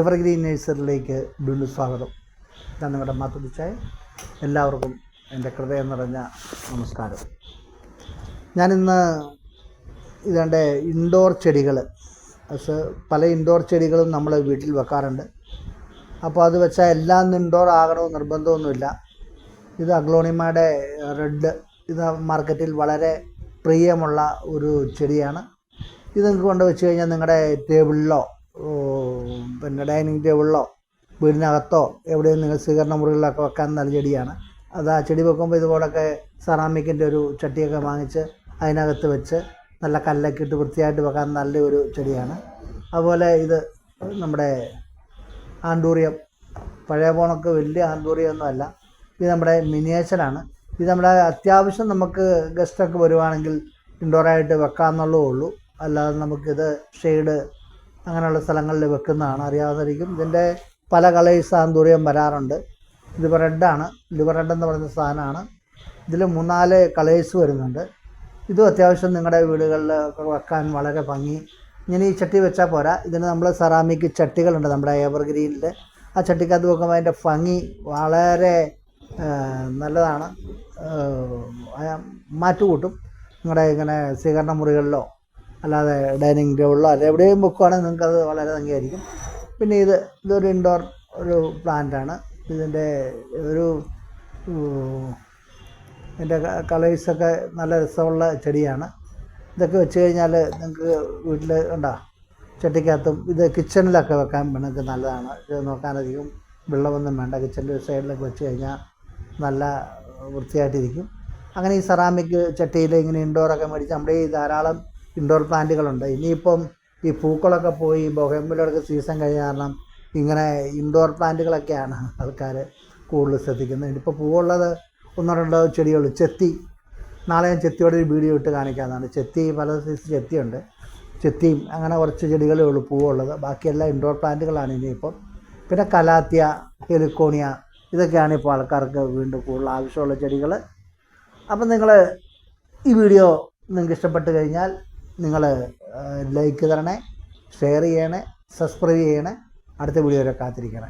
Evergreen നേഴ്സറിയിലേക്ക് വീണ്ടും സ്വാഗതം. ഞാൻ നിങ്ങളുടെ മാത്തുപിച്ചായ എല്ലാവർക്കും എന്റെ ഹൃദയം നിറഞ്ഞ നമസ്കാരം. ഞാനിന്ന് ഇതാണ്ട് ഇൻഡോർ ചെടികൾ പല ഇൻഡോർ ചെടികളും നമ്മൾ വീട്ടിൽ വെക്കാറുണ്ട്. അപ്പോൾ അത് വെച്ചാൽ എല്ലാം ഇൻഡോർ ആകണമെന്ന് നിർബന്ധമൊന്നുമില്ല. ഇത് അഗ്ലോണിമയുടെ റെഡ് ഇത് മാർക്കറ്റിൽ വളരെ പ്രിയമുള്ള ഒരു ചെടിയാണ്. ഇത് നിങ്ങൾക്ക് കൊണ്ട് വെച്ച് കഴിഞ്ഞാൽ നിങ്ങളുടെ ടേബിളിലോ പിന്നെ ഡൈനിങ് ടേബിളിലോ വീടിനകത്തോ എവിടെയും നിങ്ങൾ സ്വീകരണ മുറികളിലൊക്കെ വെക്കാൻ നല്ല ചെടിയാണ്. അത് ആ ചെടി വെക്കുമ്പോൾ ഇതുപോലൊക്കെ സെറാമിക്കിന്റെ ഒരു ചട്ടിയൊക്കെ വാങ്ങിച്ച് അതിനകത്ത് വെച്ച് നല്ല കല്ലൊക്കെ ഇട്ട് വൃത്തിയായിട്ട് വെക്കാൻ നല്ലൊരു ചെടിയാണ്. അതുപോലെ ഇത് നമ്മുടെ ആണ്ടൂറിയം പഴയ പോണക്ക് വലിയ അല്ല. ഇത് നമ്മുടെ മിനിയേച്ചറാണ് ഇത് നമ്മുടെ അത്യാവശ്യം നമുക്ക് ഗസ്റ്റൊക്കെ വരുവാണെങ്കിൽ ഇൻഡോറായിട്ട് വെക്കാമെന്നുള്ളതേ ഉള്ളൂ. അല്ലാതെ നമുക്കിത് ഷെയ്ഡ് അങ്ങനെയുള്ള സ്ഥലങ്ങളിൽ വെക്കുന്നതാണ്. അറിയാതിരിക്കും ഇതിന്റെ പല കളേഴ്സ് ആന്തൂറിയം വരാറുണ്ട്. ലിവർ റെഡാണ്. ലിവർ റെഡ് എന്ന് പറയുന്ന സാധനമാണ്. ഇതിൽ മൂന്നാൽ കളേഴ്സ് വരുന്നുണ്ട്. ഇതും അത്യാവശ്യം നിങ്ങളുടെ വീടുകളിൽ വെക്കാൻ വളരെ ഭംഗി. ഇങ്ങനെ ഈ ചട്ടി വെച്ചാൽ പോരാ. ഇതിന് നമ്മൾ സെറാമിക് ചട്ടികളുണ്ട് നമ്മുടെ എവർഗ്രീനിൽ ആ ചട്ടിക്കകത്ത് വെക്കുമ്പോൾ അതിന്റെ ഭംഗി വളരെ നല്ലതാണ്. മാറ്റുകൂട്ടും. നിങ്ങളുടെ ഇങ്ങനെ സ്വീകരണ മുറികളിലോ അല്ലാതെ ഡൈനിങ് ടേബിളിലോ അല്ല എവിടെയും വെക്കുവാണെങ്കിൽ നിങ്ങൾക്കത് വളരെ ഭംഗിയായിരിക്കും പിന്നെ ഇത് ഇതൊരു ഇൻഡോർ ഒരു പ്ലാന്റാണ് ഇതിന്റെ ഒരു ഇതിന്റെ കളേഴ്സൊക്കെ നല്ല രസമുള്ള ചെടിയാണ്. ഇതൊക്കെ വെച്ച് കഴിഞ്ഞാൽ നിങ്ങൾക്ക് വീട്ടിൽ ഉണ്ടോ ചട്ടിക്കകത്തും ഇത് കിച്ചണിലൊക്കെ വെക്കാൻ നിങ്ങൾക്ക് നല്ലതാണ്. ഇത് നോക്കാനധികം വെള്ളമൊന്നും വേണ്ട. കിച്ചണിന്റെ സൈഡിലൊക്കെ വെച്ച് കഴിഞ്ഞാൽ നല്ല വൃത്തിയായിട്ടിരിക്കും. അങ്ങനെ ഈ സെറാമിക് ചട്ടിയിൽ ഇങ്ങനെ ഇൻഡോറൊക്കെ മേടിച്ച് നമ്മുടെ ഈ ധാരാളം ഇൻഡോർ പ്ലാന്റുകളുണ്ട്. ഇനിയിപ്പം ഈ പൂക്കളൊക്കെ പോയി ബൊഹേമ്പിലൊക്കെ സീസൺ കഴിഞ്ഞ കാരണം ഇങ്ങനെ ഇൻഡോർ പ്ലാന്റുകളൊക്കെയാണ് ആൾക്കാർ കൂടുതൽ ശ്രദ്ധിക്കുന്നത്. ഇനിയിപ്പോൾ പൂവുള്ളത് ഒന്നോ രണ്ടോ ചെടികൾ ചെത്തി. നാളെ ഞാൻ ചെത്തിയോടെ ഒരു വീഡിയോ ഇട്ട് കാണിക്കാമെന്നാണ് ചെത്തി പല സൈസ് ചെത്തിയുണ്ട്. ചെത്തിയും അങ്ങനെ കുറച്ച് ചെടികളേ ഉള്ളൂ പൂവുള്ളത്. ബാക്കിയെല്ലാം ഇൻഡോർ പ്ലാന്റുകളാണ് ഇനിയിപ്പം. പിന്നെ കലാത്തിയ ഹെലിക്കോണിയ ഇതൊക്കെയാണ് ഇപ്പോൾ ആൾക്കാർക്ക് വീണ്ടും കൂടുതൽ ആവശ്യമുള്ള ചെടികൾ അപ്പം നിങ്ങൾ ഈ വീഡിയോ നിങ്ങൾക്ക് ഇഷ്ടപ്പെട്ട് കഴിഞ്ഞാൽ നിങ്ങൾ ലൈക്ക് തരണേ ഷെയർ ചെയ്യണേ സബ്സ്ക്രൈബ് ചെയ്യണേ. അടുത്ത വീഡിയോ വരെ കാത്തിരിക്കണേ.